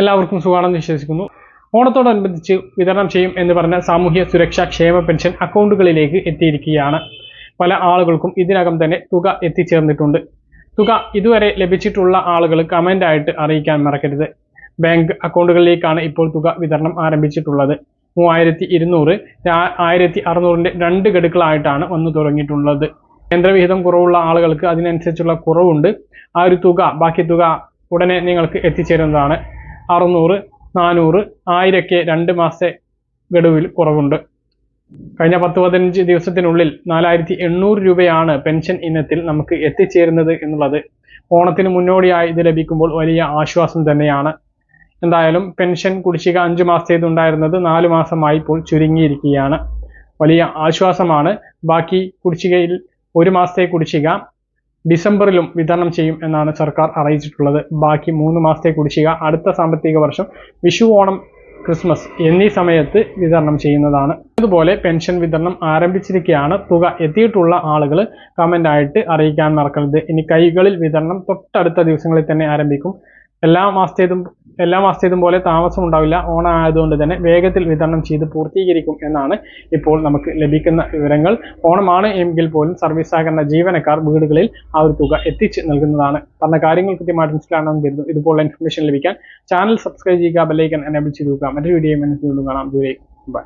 എല്ലാവർക്കും സുഖമാണെന്ന് വിശ്വസിക്കുന്നു. ഓണത്തോടനുബന്ധിച്ച് വിതരണം ചെയ്യും എന്ന് പറഞ്ഞ സാമൂഹ്യ സുരക്ഷാ ക്ഷേമ പെൻഷൻ അക്കൗണ്ടുകളിലേക്ക് എത്തിയിരിക്കുകയാണ്. പല ആളുകൾക്കും ഇതിനകം തന്നെ തുക എത്തിച്ചേർന്നിട്ടുണ്ട്. തുക ഇതുവരെ ലഭിച്ചിട്ടുള്ള ആളുകൾ കമന്റ് ആയിട്ട് അറിയിക്കാൻ മറക്കരുത്. ബാങ്ക് അക്കൗണ്ടുകളിലേക്കാണ് ഇപ്പോൾ തുക വിതരണം ആരംഭിച്ചിട്ടുള്ളത്. മൂവായിരത്തി ഇരുന്നൂറ് ആയിരത്തി അറുന്നൂറിന്റെ രണ്ട് ഗഡുക്കളായിട്ടാണ് വന്നു തുടങ്ങിയിട്ടുള്ളത്. കേന്ദ്രവിഹിതം കുറവുള്ള ആളുകൾക്ക് അതിനനുസരിച്ചുള്ള കുറവുണ്ട്. ആ ഒരു തുക ബാക്കി തുക ഉടനെ നിങ്ങൾക്ക് എത്തിച്ചേരുന്നതാണ്. അറുന്നൂറ് നാനൂറ് ആയിരമൊക്കെ രണ്ട് മാസത്തെ ഗഡുവിൽ കുറവുണ്ട്. കഴിഞ്ഞ പത്ത് പതിനഞ്ച് ദിവസത്തിനുള്ളിൽ നാലായിരത്തി എണ്ണൂറ് രൂപയാണ് പെൻഷൻ ഇനത്തിൽ നമുക്ക് എത്തിച്ചേരുന്നത് എന്നുള്ളത്. ഓണത്തിന് മുന്നോടിയായി ഇത് ലഭിക്കുമ്പോൾ വലിയ ആശ്വാസം തന്നെയാണ്. എന്തായാലും പെൻഷൻ കുടിശ്ശിക അഞ്ച് മാസത്തേതുണ്ടായിരുന്നത് നാല് മാസമായി ഇപ്പോൾ ചുരുങ്ങിയിരിക്കുകയാണ്. വലിയ ആശ്വാസമാണ്. ബാക്കി കുടിശ്ശികയിൽ ഒരു മാസത്തെ കുടിശ്ശിക ഡിസംബറിലും വിതരണം ചെയ്യും എന്നാണ് സർക്കാർ അറിയിച്ചിട്ടുള്ളത്. ബാക്കി മൂന്ന് മാസത്തെ കുടിശ്ശിക അടുത്ത സാമ്പത്തിക വർഷം വിഷു ഓണം ക്രിസ്മസ് എന്നീ സമയത്ത് വിതരണം ചെയ്യുന്നതാണ്. അതുപോലെ പെൻഷൻ വിതരണം ആരംഭിച്ചിരിക്കുകയാണ് തുക എത്തിയിട്ടുള്ള ആളുകൾ കമന്റ് ആയിട്ട് അറിയിക്കാൻ മറക്കരുത്. ഇനി കൈകളിൽ വിതരണം തൊട്ടടുത്ത ദിവസങ്ങളിൽ തന്നെ ആരംഭിക്കും. എല്ലാ മാസത്തേതും എല്ലാ മാസത്തേതും പോലെ താമസം ഉണ്ടാവില്ല ഓണം ആയതുകൊണ്ട് തന്നെ വേഗത്തിൽ വിതരണം ചെയ്ത് പൂർത്തീകരിക്കും എന്നാണ് ഇപ്പോൾ നമുക്ക് ലഭിക്കുന്ന വിവരങ്ങൾ. ഓണമാണ് എങ്കിൽ പോലും സർവീസ് സഹകരണ ജീവനക്കാർ വീടുകളിൽ ആ ഒരു തുക എത്തിച്ച് നൽകുന്നതാണ്. പറഞ്ഞ കാര്യങ്ങൾ കൃത്യമായിട്ട് മനസ്സിലാണെന്ന് കരുതുന്നു. ഇതുപോലുള്ള ഇൻഫർമേഷൻ ലഭിക്കാൻ ചാനൽ സബ്സ്ക്രൈബ് ചെയ്യുക ബെല്ലൈക്കൻ എനേബിൾ ചെയ്ത് നോക്കുക മറ്റൊരു വീഡിയോ മനസ്സിൽ കാണാം. ദൂരെ. ബൈ